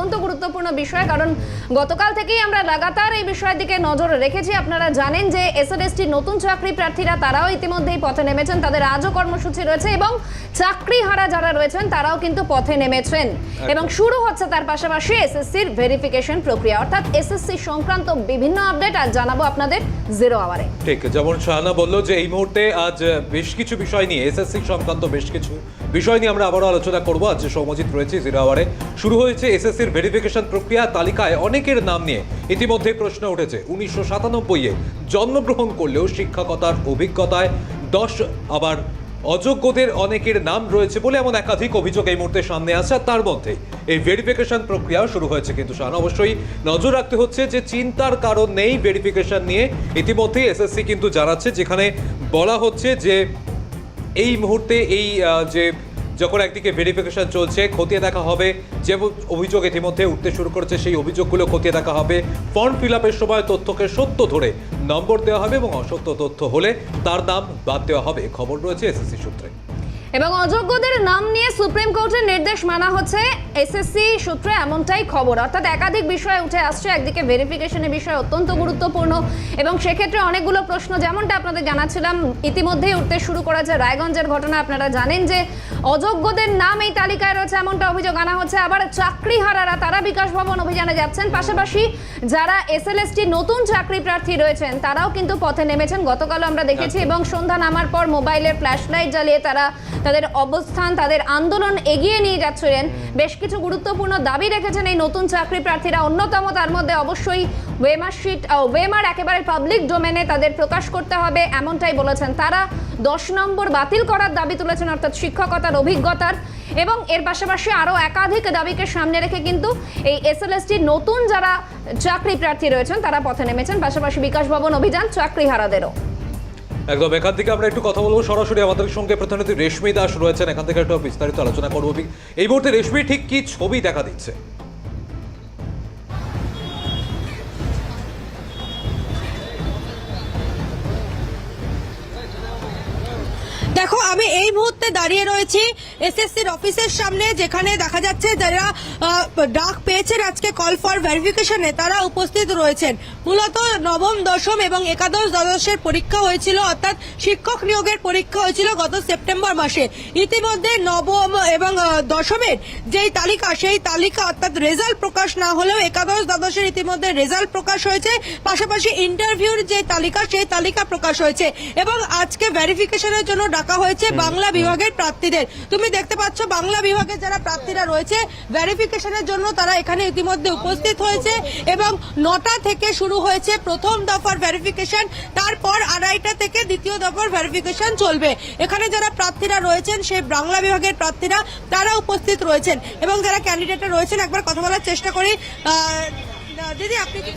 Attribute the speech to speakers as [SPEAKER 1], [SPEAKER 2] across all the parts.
[SPEAKER 1] অত্যন্ত গুরুত্বপূর্ণ বিষয় কারণ গতকাল থেকেই আমরা লাগাতার এই বিষয়ের দিকে নজর রেখেছি। আপনারা জানেন যে এসএলএসটি নতুন চাকরি প্রার্থীরা তারাও ইতিমধ্যেই পথে নেমেছেন। তাদের আজও কর্মসূচি রয়েছে এবং চাকরি হারা যারা রয়েছেন তারাও কিন্তু পথে নেমেছেন। এবং শুরু হচ্ছে তার পাশাপাশি এসএসসির ভেরিফিকেশন প্রক্রিয়া। অর্থাৎ এসএসসি সংক্রান্ত বিভিন্ন আপডেট আজ জানাব আপনাদের জিরো আওয়ারে
[SPEAKER 2] ঠিক যেমন শাহানা বলল যে এই মুহূর্তে আজ বেশ কিছু বিষয় নিয়ে এসএসসি সংক্রান্ত বেশ কিছু বিষয় নিয়ে আমরা আবারও আলোচনা করব। আজ সৌমজিৎ রয়েছে জিরো আওয়ারে শুরু হয়েছে এসএসসির ভেরিফিকেশন প্রক্রিয়া তালিকায় অনেকের নাম নিয়ে ইতিমধ্যে প্রশ্ন উঠেছে। উনিশশো সাতানব্বইয়ে জন্মগ্রহণ করলেও শিক্ষকতার অভিজ্ঞতায় দশ আবার অযোগ্যদের অনেকের নাম রয়েছে বলে এমন একাধিক অভিযোগ এই মুহূর্তে সামনে আর তার মধ্যে এই ভেরিফিকেশন প্রক্রিয়াও শুরু হয়েছে কিন্তু শাহানা, অবশ্যই নজর রাখতে হচ্ছে যে চিন্তার কারণ নেই ভেরিফিকেশন নিয়ে। ইতিমধ্যেই এসএসসি কিন্তু জানাচ্ছে, যেখানে বলা হচ্ছে যে এই মুহূর্তে এই যে যখন একদিকে ভেরিফিকেশন চলছে, খতিয়ে দেখা হবে, যে অভিযোগ ইতিমধ্যে উঠতে শুরু করেছে, সেই অভিযোগগুলো খতিয়ে দেখা হবে। ফর্ম ফিল আপের সময় তথ্যকে সত্য ধরে নম্বর দেওয়া হবে এবং অসত্য তথ্য হলে তার নাম বাদ দেওয়া হবে। খবর রয়েছে এসএসসি সূত্রে।
[SPEAKER 1] এবং অযোগ্যদের নাম নিয়ে সুপ্রিম কোর্টের নির্দেশ মানা হচ্ছে। এসএসসি সূত্রে এমনটাই খবর। অর্থাৎ একাধিক বিষয় উঠে আসছে। একদিকে ভেরিফিকেশনের বিষয় অত্যন্ত গুরুত্বপূর্ণ এবং সেক্ষেত্রে অনেকগুলো প্রশ্ন যেমনটা আপনাদের জানাচ্ছিলাম ইতিমধ্যেই উঠতে শুরু করেছে রায়গঞ্জের ঘটনা। আপনারা জানেন যে অযোগ্যদের নাম এই তালিকায় রয়েছে এমনটা অভিযোগ আনা হচ্ছে। আবার চাকরি হারারা তারা বিকাশ ভবন অভিযানে যাচ্ছেন। পাশাপাশি যারা এসএলএসটি নতুন চাকরি প্রার্থী রয়েছেন তারাও কিন্তু পথে নেমেছেন। গতকাল আমরা দেখেছি এবং সন্ধ্যা নামার পর মোবাইলের ফ্ল্যাশ লাইট জ্বালিয়ে তারা তাদের অবস্থান, তাদের আন্দোলন এগিয়ে নিয়ে যাচ্ছিলেন। বেশ কিছু গুরুত্বপূর্ণ দাবি রেখেছেন এই নতুন চাকরি প্রার্থীরা। অন্যতম তার মধ্যে অবশ্যই ওয়েমার শিট ওয়েমার একেবারে পাবলিক ডোমেনে তাদের প্রকাশ করতে হবে, এমনটাই বলেছেন। তারা দশ নম্বর বাতিল করার দাবি তুলেছেন, অর্থাৎ শিক্ষকতার অভিজ্ঞতার। এবং এর পাশাপাশি আরও একাধিক দাবিকে সামনে রেখে কিন্তু এই এসএলএসটি নতুন যারা চাকরি প্রার্থী রয়েছেন, তারা পথে নেমেছেন। পাশাপাশি বিকাশ ভবন অভিযান চাকরি হারাদেরও
[SPEAKER 2] একদম এখান থেকে আমরা একটু কথা বলব। সরাসরি আমাদের সঙ্গে প্রধানমন্ত্রী রেশমি দাস রয়েছেন। এখান থেকে একটু বিস্তারিত আলোচনা করব। এই মুহূর্তে রেশমি ঠিক কি ছবি দেখা দিচ্ছে?
[SPEAKER 3] আমি এই মুহূর্তে দাঁড়িয়ে রয়েছি এসএসসির অফিসের সামনে, যেখানে দেখা যাচ্ছে যারা ডাক পেয়েছেন আজকে কল ফর ভেরিফিকেশনে, তারা উপস্থিত রয়েছেন। মূলত নবম, দশম এবং একাদশ দ্বাদশের পরীক্ষা হয়েছিল, অর্থাৎ শিক্ষক নিয়োগের পরীক্ষা হয়েছিল গত সেপ্টেম্বর মাসে। ইতিমধ্যে নবম এবং দশমের যেই তালিকা, সেই তালিকা অর্থাৎ রেজাল্ট প্রকাশ না হলেও একাদশ দ্বাদশের ইতিমধ্যে রেজাল্ট প্রকাশ হয়েছে। পাশাপাশি ইন্টারভিউর যে তালিকা, সেই তালিকা প্রকাশ হয়েছে এবং আজকে ভেরিফিকেশনের জন্য ডাকা হয়েছে বাংলা বিভাগের প্রার্থীদের। তুমি দেখতে পাচ্ছ বাংলা বিভাগের যারা প্রার্থীরা রয়েছে ভেরিফিকেশনের জন্য তারা এখানে ইতিমধ্যে উপস্থিত হয়েছে এবং নটা থেকে শুরু হয়েছে প্রথম দফার ভেরিফিকেশন তারপর আড়াইটা থেকে দ্বিতীয় দফার ভেরিফিকেশন চলবে। এখানে যারা প্রার্থীরা রয়েছেন সেই বাংলা বিভাগের প্রার্থীরা তারা উপস্থিত রয়েছেন এবং যারা ক্যান্ডিডেটরা রয়েছেন একবার কথা বলার চেষ্টা করি। দিদি আপনি কি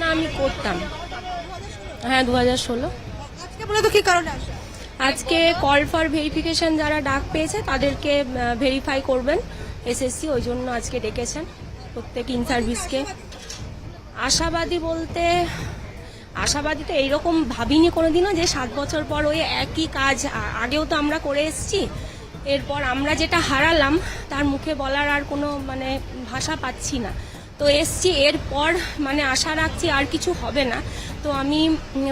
[SPEAKER 4] না আমি করতাম। হ্যাঁ দু হাজার ষোলো।
[SPEAKER 3] আজকে মূলত কি কারণে আসা?
[SPEAKER 4] আজকে কল ফর ভেরিফিকেশন যারা ডাক পেয়েছে, তাদেরকে ভেরিফাই করবেন এসএসসি ওই জন্য আজকে ডেকেছেন প্রত্যেক ইন সার্ভিসকে আশাবাদী বলতে, আশাবাদী তো এইরকম ভাবিনি কোনোদিনও যে সাত বছর পর ওই একই কাজ আগেও তো আমরা করে এসেছি। এরপর আমরা যেটা হারালাম, তার মুখে বলার আর কোনো মানে ভাষা পাচ্ছি না। তো এসছি, এরপর মানে আশা রাখছি আর কিছু হবে না। তো আমি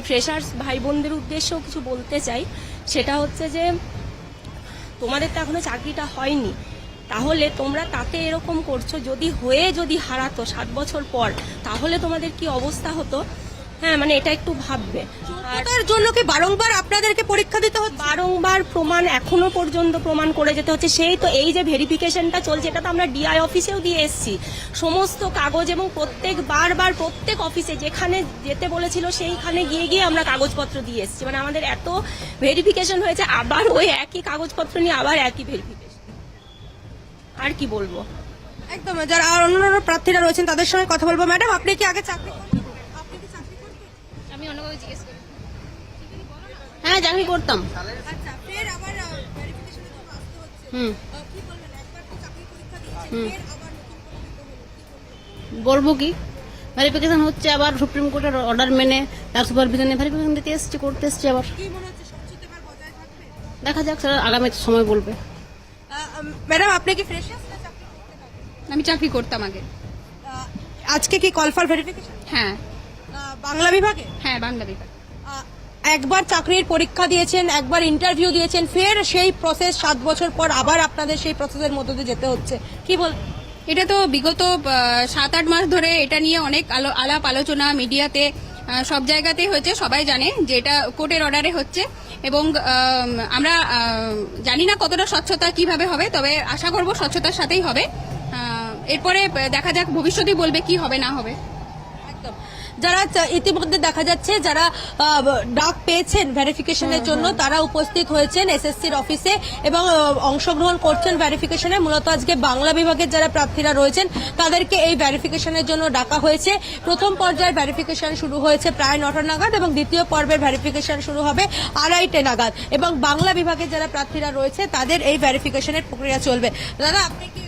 [SPEAKER 4] ফ্রেশার্স ভাই বোনদের উদ্দেশ্যেও কিছু বলতে চাই। সেটা হচ্ছে যে, তোমাদের তো এখনও চাকরিটা হয়নি। তাহলে তোমরা তাতে এরকম করছ, যদি হয়ে যদি হারাতো সাত বছর পর, তাহলে তোমাদের কি অবস্থা হতো? হ্যাঁ মানে এটা একটু ভাববে।
[SPEAKER 3] তার জন্য কি বারংবার আপনাদেরকে পরীক্ষা দিতে হচ্ছে?
[SPEAKER 4] বারংবার প্রমাণ এখনও পর্যন্ত প্রমাণ করে যেতে হচ্ছে। সেই তো এই যে ভেরিফিকেশনটা চলছে এটা তো আমরা ডিআই অফিসেও দিয়ে এসেছি। সমস্ত কাগজ এবং প্রত্যেক বারবার প্রত্যেক অফিসে যেখানে যেতে বলেছিল সেইখানে গিয়ে গিয়ে আমরা কাগজপত্র দিয়ে এসেছি। মানে আমাদের এত ভেরিফিকেশন হয়েছে আবার ওই একই কাগজপত্র নিয়ে আবার একই ভেরিফিকেশন। আর কি বলব?
[SPEAKER 3] একদম যারা আর অন্যান্য প্রার্থীরা রয়েছেন তাদের সঙ্গে কথা বলব। ম্যাডাম আপনি কি আগে চাকরি করতেন? আপনি কি চাকরি করতেন?
[SPEAKER 5] আমি অন্যভাবে জিজ্ঞেস করি হ্যাঁ চাকরি করতাম
[SPEAKER 3] আচ্ছা ফের আবার ভেরিফিকেশনের জন্য আসতে হচ্ছে
[SPEAKER 5] হুম
[SPEAKER 3] আহ, কি বলবেন একবার তো চাকরি পরীক্ষা দিয়েছেন ফের আবার নতুন করে চাকরি করতাম। কি বলবেন?
[SPEAKER 5] বলব কি? ভেরিফিকেশন হচ্ছে আবার সুপ্রিম কোর্টের অর্ডার মেনে তার সুপারভিশনে ভেরিফিকেশন দিতে এসছি করতে এসছি আবার। দেখা যাক স্যার আগামী সময় বলবে।
[SPEAKER 3] ম্যাডাম আপনি কি ফ্রেশার্স
[SPEAKER 6] আমি চাকরি করতাম আগে।
[SPEAKER 3] আজকে কি কল ফর ভেরিফিকেশন
[SPEAKER 6] হ্যাঁ।
[SPEAKER 3] বাংলা বিভাগে?
[SPEAKER 6] হ্যাঁ বাংলা বিভাগ।
[SPEAKER 3] একবার চাকরির পরীক্ষা দিয়েছেন, একবার ইন্টারভিউ দিয়েছেন, ফের সেই প্রসেস সাত বছর পর আবার আপনাদের সেই প্রসেসের মধ্যে দিয়ে যেতে হচ্ছে। কি বল
[SPEAKER 6] এটা তো বিগত সাত আট মাস ধরে এটা নিয়ে অনেক আলো- আলাপ, আলোচনা, মিডিয়াতে সব জায়গাতেই হয়েছে, সবাই জানে যে এটা কোর্টের অর্ডারে হচ্ছে এবং আমরা জানি না কতটা স্বচ্ছতা কীভাবে হবে, তবে আশা করব স্বচ্ছতার সাথেই হবে। এরপরে দেখা যাক, ভবিষ্যতেই বলবে কি হবে, না হবে।
[SPEAKER 3] যারা ইতিমধ্যে দেখা যাচ্ছে যারা ডাক পেয়েছেন ভেরিফিকেশনের জন্য তারা উপস্থিত হয়েছেন এসএসসির অফিসে এবং অংশগ্রহণ করছেন ভেরিফিকেশনে মূলত আজকে বাংলা বিভাগের যারা প্রার্থীরা রয়েছেন তাদেরকে এই ভেরিফিকেশনের জন্য ডাকা হয়েছে। প্রথম পর্যায়ের ভেরিফিকেশন শুরু হয়েছে প্রায় নটা নাগাদ এবং দ্বিতীয় পর্বের ভেরিফিকেশন শুরু হবে আড়াইটে নাগাদ। এবং বাংলা বিভাগের যারা প্রার্থীরা রয়েছে তাদের এই ভেরিফিকেশনের প্রক্রিয়া চলবে। দাদা আপনি কি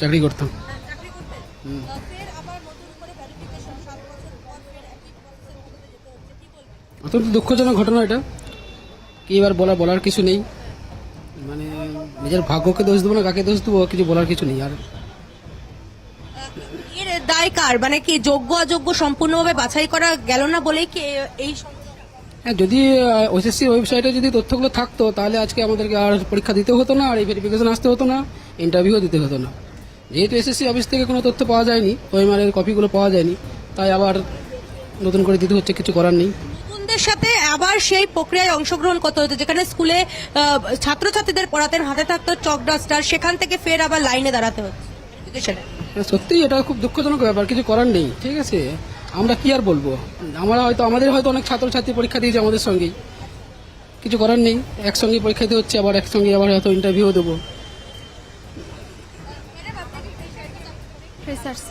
[SPEAKER 7] চাকরি করতাম
[SPEAKER 3] চাকরি করতেন? আহ, ফের আবার নতুন করে verification, সাত বছর পর ফের একই process এর মধ্যে দিয়ে যেতে হচ্ছে। কি বলবেন?
[SPEAKER 7] অত্যন্ত দুঃখজনক ঘটনা এটা। কি এবার বলা বলার কিছু নেই। মানে নিজের ভাগ্যকে দোষ দেবো না কাকে দোষ দেবো কিছু বলার কিছু নেই। আর
[SPEAKER 3] এর দায় কার? মানে কি যোগ্য অযোগ্য সম্পূর্ণভাবে বাছাই করা গেল না বলেই কি এই
[SPEAKER 7] হ্যাঁ যদি ওএসএসসি ওয়েবসাইটে যদি তথ্যগুলো থাকতো তাহলে আজকে আমাদেরকে আর পরীক্ষা দিতে হতো না আর এই ভেরিফিকেশন আসতে হতো না ইন্টারভিউও দিতে হতো না। যেহেতু এসএসসি অফিস থেকে কোনো তথ্য পাওয়া যায়নি ওএমআর এর কপিগুলো পাওয়া যায়নি তাই আবার নতুন করে দিতে হচ্ছে কিছু করার নেই।
[SPEAKER 3] নতুনদের সাথে আবার সেই প্রক্রিয়ায় অংশগ্রহণ করতে হতো যেখানে স্কুলে ছাত্রছাত্রীদের পড়াতেন হাতে থাকতো চক ডাস্টার সেখান থেকে ফের আবার লাইনে দাঁড়াতে।
[SPEAKER 7] হ্যাঁ, সত্যিই এটা খুব দুঃখজনক ব্যাপার কিছু করার নেই ঠিক আছে? আমরা কি আর বলব? আমরা হয়তো আমাদের হয়তো অনেক ছাত্রছাত্রী পরীক্ষা দিয়েছে আমাদের সঙ্গেই। কিছু করার নেই একসঙ্গে পরীক্ষা দিতে হচ্ছে আবার একসঙ্গে আবার হয়তো ইন্টারভিউ দেবো।
[SPEAKER 6] ফ্রেশার্স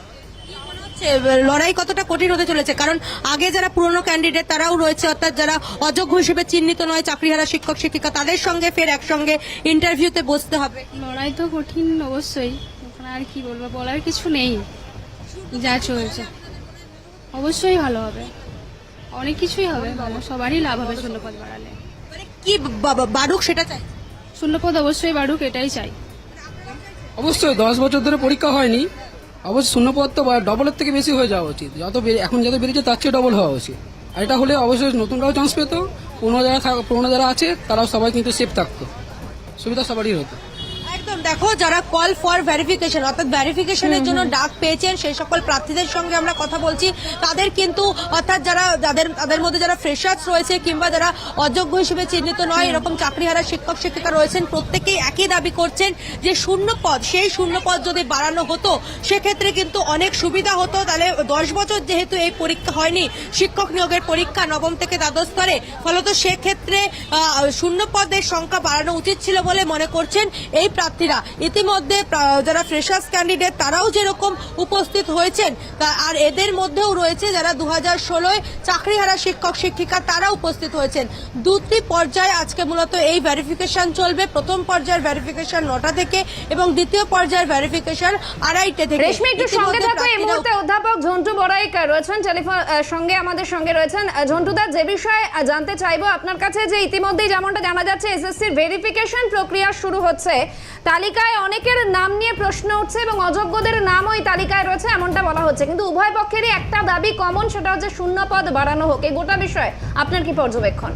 [SPEAKER 3] লড়াই কতটা কঠিন হতে চলেছে? কারণ আগে যারা পুরনো ক্যান্ডিডেট তারাও রয়েছে অর্থাৎ যারা অযোগ্য হিসেবে চিহ্নিত নয় চাকরিহারা শিক্ষক শিক্ষিকা তাদের সঙ্গে ফের একসঙ্গে ইন্টারভিউতে বসতে হবে।
[SPEAKER 6] লড়াই তো কঠিন অবশ্যই ওখানে আর কি বলব বলার কিছু নেই যা চলছে। অবশ্যই ভালো হবে অনেক কিছুই হবে ভালো সবারই লাভ হবে শূন্যপদ বাড়ালে।
[SPEAKER 3] মানে কি বাড়ুক সেটা চাই?
[SPEAKER 6] শূন্যপদ অবশ্যই বাড়ুক এটাই চাই।
[SPEAKER 7] অবশ্যই দশ বছর ধরে পরীক্ষা হয়নি অবশ্য শূন্যপদ তো ডবলের থেকে বেশি হয়ে যাওয়া উচিত। যত এখন যত বেরিয়েছে তার চেয়ে ডবল হওয়া উচিত। আর এটা হলে অবশ্যই নতুনরাও চান্স পেত। পুরোনো যারা পুরোনো যারা আছে, তারাও সবাই কিন্তু সেফ থাকতো। সুবিধা সবারই হতো।
[SPEAKER 3] দেখো যারা কল ফর ভেরিফিকেশন অর্থাৎ ভেরিফিকেশনের জন্য ডাক পেয়েছেন সেই সকল প্রার্থীদের সঙ্গে আমরা কথা বলছি। তাদের কিন্তু অর্থাৎ যারা যাদের তাদের মধ্যে যারা ফ্রেশার্স রয়েছে কিংবা যারা অযোগ্য হিসেবে চিহ্নিত নয় এরকম চাকরিহারা শিক্ষক শিক্ষিকা রয়েছেন প্রত্যেকেই একই দাবি করছেন যে শূন্য পদ সেই শূন্য পদ যদি বাড়ানো হতো সেক্ষেত্রে কিন্তু অনেক সুবিধা হতো। তাহলে দশ বছর যেহেতু এই পরীক্ষা হয়নি শিক্ষক নিয়োগের পরীক্ষা নবম থেকে দ্বাদশ স্তরে ফলত সেক্ষেত্রে শূন্য পদের সংখ্যা বাড়ানো উচিত ছিল বলে মনে করছেন এই প্রার্থীরা। ইতিমধ্যে যারা ফ্রেশার্স ক্যান্ডিডেট তারাও যেরকম উপস্থিত হয়েছেন আর এদের মধ্যেও রয়েছে যারা দু হাজার ষোলোয় চাকরিহারা শিক্ষক শিক্ষিকা তারা উপস্থিত হয়েছেন। দুটি পর্যায়ে আজকে মূলত এই ভেরিফিকেশন চলবে। প্রথম পর্যায়ের ভেরিফিকেশন নটা থেকে এবং দ্বিতীয় পর্যায়ের ভেরিফিকেশন আড়াইটে থেকে।
[SPEAKER 1] রেশমি একটু সঙ্গে থাকো এই মুহূর্তে অধ্যাপক ঝন্টু বড়াইক রয়েছেন টেলিফোন সঙ্গে আমাদের সঙ্গে রয়েছেন আহ, ঝন্টুদা যে বিষয়ে জানতে চাইব আপনার কাছে যে ইতিমধ্যেই যেমনটা জানা যাচ্ছে এসএসসির ভেরিফিকেশন প্রক্রিয়া শুরু হচ্ছে তালিকায় অনেকের নাম নিয়ে প্রশ্ন উঠছে এবং অযোগ্যদের নাম ওই তালিকায় রয়েছে, এমনটা বলা হচ্ছে। কিন্তু উভয় পক্ষেরই একটা দাবি কমন সেটা হচ্ছে শূন্য পদ বাড়ানো হোক। এই গোটা বিষয়ে আপনার কি পর্যবেক্ষণ?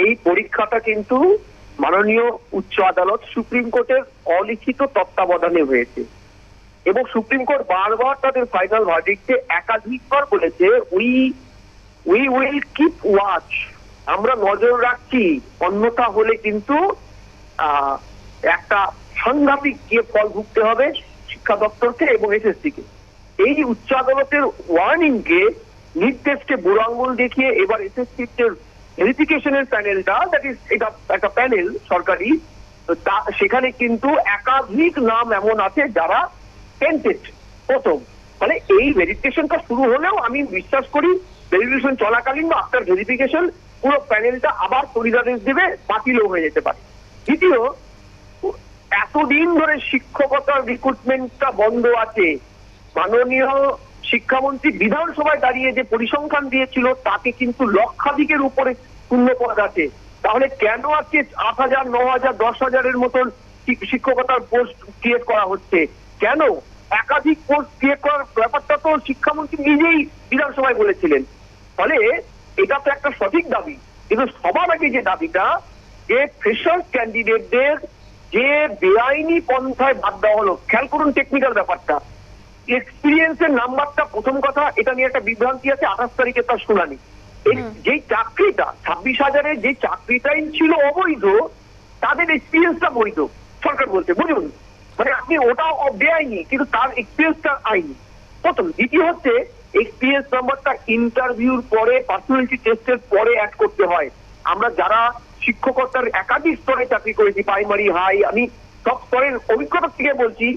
[SPEAKER 8] এই পরীক্ষাটা কিন্তু মাননীয় উচ্চ আদালত সুপ্রিম কোর্টের অলিখিত তত্ত্বাবধানে হয়েছে এবং সুপ্রিম কোর্ট বারবার তাদের ফাইনাল ভার্ডিক্টে একাধিকবার বলেছে we we will keep watch আমরা নজর রাখছি, অন্যথা হলে কিন্তু একটা সাংঘাতিক গিয়ে ফল ভুগতে হবে শিক্ষা দপ্তরকে এবং এসএসসি কে এই উচ্চ আদালতের ওয়ার্নিং কে নির্দেশকে বুড়ো আঙ্গুল দেখিয়ে এবার এসএসসি ভেরিফিকেশনের প্যানেলটা দ্যাট ইজ এটা একটা প্যানেল সরকারি, তা- সেখানে কিন্তু একাধিক নাম এমন আছে যারা টেন্টেড প্রথম। মানে এই ভেরিফিকেশনটা শুরু হলেও আমি বিশ্বাস করি ভেরিফিকেশন চলাকালীন বা আফটার ভেরিফিকেশন পুরো প্যানেলটা আবার পরিদাদেশ দেবে, বাতিলও হয়ে যেতে পারে। দ্বিতীয়, এতদিন ধরে শিক্ষকতার রিক্রুটমেন্টটা বন্ধ আছে। মাননীয় শিক্ষামন্ত্রী বিধানসভায় দাঁড়িয়ে যে পরিসংখ্যান দিয়েছিল তাতে কিন্তু লক্ষাধিকের উপরে শূন্য পদ আছে। তাহলে কেন আজকে আট হাজার, ন হাজার, দশ হাজারের মতন শিক্ষকতার পোস্ট ক্রিয়েট করা হচ্ছে? কেন? একাধিক পোস্ট ক্রিয়েট করার ব্যাপারটা তো শিক্ষামন্ত্রী নিজেই বিধানসভায় বলেছিলেন। ফলে এটা তো একটা সঠিক দাবি, কিন্তু সবার আগে যে দাবিটা যে ফ্রেশার ক্যান্ডিডেটদের যে বেআইনি পন্থায় বাদ দেওয়া হলো খেয়াল করুন টেকনিক্যাল ব্যাপারটা। এক্সপিরিয়েন্সের নাম্বারটা প্রথম কথা এটা নিয়ে একটা বিভ্রান্তি আছে আঠাশ তারিখে তার শুনানি। যেই চাকরিটা ছাব্বিশ হাজারের যে চাকরিটাই ছিল অবৈধ তাদের এক্সপিরিয়েন্সটা বৈধ। সরকার বলছে বুঝুন মানে আপনি ওটাও অ- বেআইনি কিন্তু তার এক্সপিরিয়েন্সটা আইনি। প্রথম দ্বিতীয় হচ্ছে এক্সপিরিয়েন্স নাম্বারটা ইন্টারভিউর পরে পার্সোনালিটি টেস্টের পরে অ্যাড করতে হয়। আমরা যারা শিক্ষকতার একাধিক স্তরে চাকরি করেছি প্রাইমারি হাই আমি সব স্তরের অভিজ্ঞতা থেকে বলছি,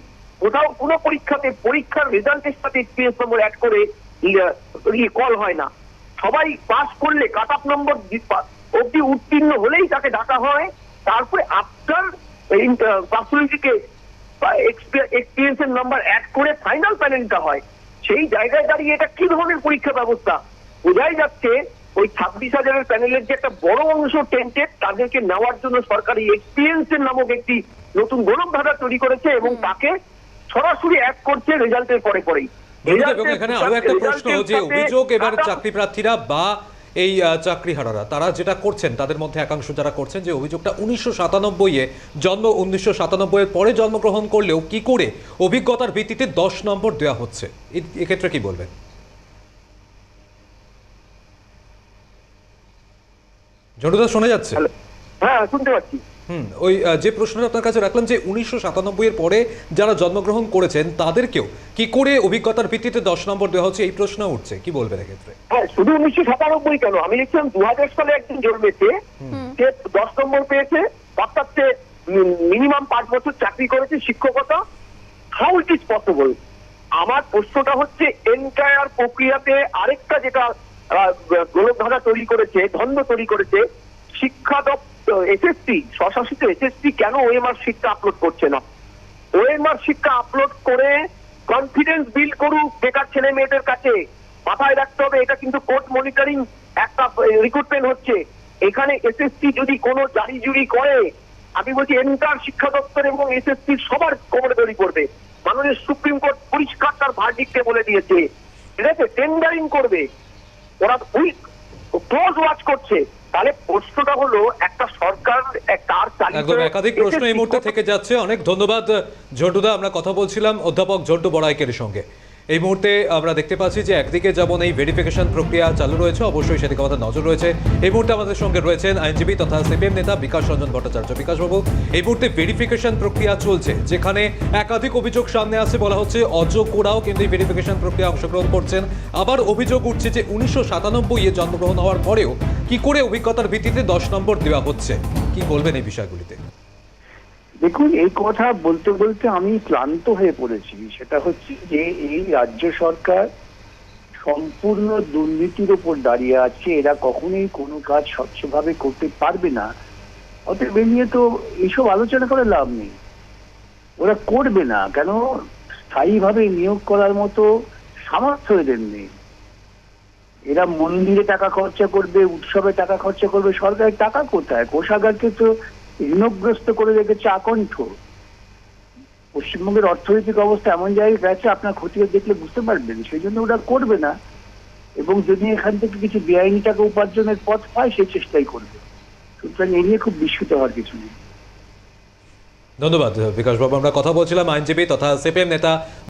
[SPEAKER 8] কোথাও কোনো পরীক্ষাতে, পরীক্ষার রেজাল্টের সাথে এক্সপিরিয়েন্স নম্বর অ্যাড করে কল হয় না। সবাই পাস করলে কাট আপ নম্বর অব্দি উত্তীর্ণ হলেই তাকে ডাকা হয়। তারপরে আফটার পার্সোনালিটিকে এক্সপিরিয়েন্সের নাম্বার অ্যাড করে ফাইনাল প্যানেলটা হয়। সেই জায়গায় দাঁড়িয়ে এটা কি ধরনের পরীক্ষা ব্যবস্থা? বোঝাই যাচ্ছে ওই ছাব্বিশ হাজারের প্যানেলের যে একটা বড় অংশ টেন্টেড তাদেরকে নেওয়ার জন্য সরকারি এক্সপিরিয়েন্সের নামক একটি নতুন গোলক ধাঁধা তৈরি করেছে এবং তাকে সরাসরি অ্যাড করছে রেজাল্টের পরে পরেই।
[SPEAKER 2] এখানে আরও একটা প্রশ্ন যে অভিযোগ এবার চাকরি প্রার্থীরা বা এই আহ, চাকরিহারারা তারা যেটা করছেন তাদের মধ্যে একাংশ যারা করছেন যে অভিযোগটা উনিশশো সাতানব্বই এ জন্ম উনিশশো সাতানব্বই এর পরে জন্মগ্রহণ করলেও কি করে অভিজ্ঞতার ভিত্তিতে দশ নম্বর দেওয়া হচ্ছে? এক্ষেত্রে কি বলবেন? জটুদা শোনা যাচ্ছে?
[SPEAKER 8] হ্যাঁ শুনতে পাচ্ছি।
[SPEAKER 2] হুম ওই যে প্রশ্নটা আপনার কাছে রাখলাম যে উনিশশো সাতানব্বই এর পরে যারা জন্মগ্রহণ করেছেন তাদেরকেও কি করে অভিজ্ঞতার ভিত্তিতে দশ নম্বর দেওয়া হচ্ছে? এই প্রশ্ন উঠছে। কি বলবেন এক্ষেত্রে?
[SPEAKER 8] হ্যাঁ শুধু উনিশশো সাতানব্বই কেন? আমি লিখছিলাম দু হাজার সালে একজন জন্মেছে সে দশ নম্বর পেয়েছে অর্থাৎ সে মিনিমাম পাঁচ বছর চাকরি করেছে শিক্ষকতা। হাউ ইট ইজ পসিবল আমার প্রশ্নটা হচ্ছে এন্টায়ার প্রক্রিয়াতে আরেকটা যেটা গোলকধারা তৈরি করেছে, ধন্দ তৈরি করেছে। শিক্ষা দপ্তর, এসএসসি, স্বশাসিত এসএসসি কেন ওএমআর শিক্ষা আপলোড করছে না? ওএমআর শিক্ষা আপলোড করে কনফিডেন্স বিল্ড করুক বেকার ছেলে মেয়েদের কাছে। মাথায় রাখতে হবে, এটা কিন্তু কোর্ট মনিটরিং একটা রিক্রুটমেন্ট হচ্ছে। এখানে এসএসসি যদি কোনো জারি জুরি করে, আমি বলছি এন্টার শিক্ষা দপ্তর এবং এসএসসি সবার কোমরে তৈরি করবে মাননীয় সুপ্রিম কোর্ট পরিষ্কার তার ভার্ডিক্টে বলে দিয়েছে। ঠিক আছে? টেন্ডারিং করবে। ওরা উইক ক্লোজ ওয়াচ করছে। তাহলে প্রশ্নটা হলো একটা সরকার কার
[SPEAKER 2] একদম একাধিক প্রশ্ন এই মুহূর্তে থেকে যাচ্ছে। অনেক ধন্যবাদ ঝন্টুদা আমরা কথা বলছিলাম অধ্যাপক ঝন্টু বড়াইকের সঙ্গে। এই মুহূর্তে আমরা দেখতে পাচ্ছি যে একদিকে যেমন এই ভেরিফিকেশন প্রক্রিয়া চালু রয়েছে, অবশ্যই সেদিকে আমাদের নজর রয়েছে। এই মুহূর্তে আমাদের সঙ্গে রয়েছেন আইনজীবী তথা সিপিএম নেতা বিকাশ রঞ্জন ভট্টাচার্য। বিকাশবাবু এই মুহূর্তে ভেরিফিকেশন প্রক্রিয়া চলছে, যেখানে একাধিক অভিযোগ সামনে আসে বলা হচ্ছে অযোগ্যরাও কিন্তু এই ভেরিফিকেশন প্রক্রিয়া অংশগ্রহণ করছেন। আবার অভিযোগ উঠছে যে উনিশশো সাতানব্বই এ জন্মগ্রহণ হওয়ার পরেও কি করে অভিজ্ঞতার ভিত্তিতে দশ নম্বর দেওয়া হচ্ছে? কি বলবেন এই বিষয়গুলিতে?
[SPEAKER 9] দেখুন, এই কথা বলতে বলতে আমি ক্লান্ত হয়ে পড়েছি। সেটা হচ্ছে যে এই রাজ্য সরকার সম্পূর্ণ দুর্নীতির উপর দাঁড়িয়ে আছে। এরা কখনোই কোনো কাজ স্বচ্ছভাবে করতে পারবে না। অতএব নিয়ে তো এইসব আলোচনা করে লাভ নেই। ওরা করবে না। কেন? স্থায়ীভাবে নিয়োগ করার মতো সামর্থ্য এদের নেই। এরা মন্দিরে টাকা খরচা করবে, উৎসবে টাকা খরচা করবে, সরকারের টাকা কোথায়? কোষাগারকে তো ঋণগ্রস্ত করে রেখেছে আকণ্ঠ। পশ্চিমবঙ্গের অর্থনৈতিক অবস্থা এমন জায়গায় গেছে, আপনার খতিয়ে দেখলে বুঝতে পারবেন, সেই জন্য ওরা করবে না। এবং যদি এখান থেকে কিছু বেআইনি টাকা উপার্জনের পথ পায়, সেই চেষ্টাই করবে। সুতরাং এ নিয়ে খুব বিস্মিত হওয়ার কিছু নেই।
[SPEAKER 2] ধন্যবাদ, বিকাশবাবু। আমরা কথা বলছিলাম আইনজীবী তথা সিপিএম নেতা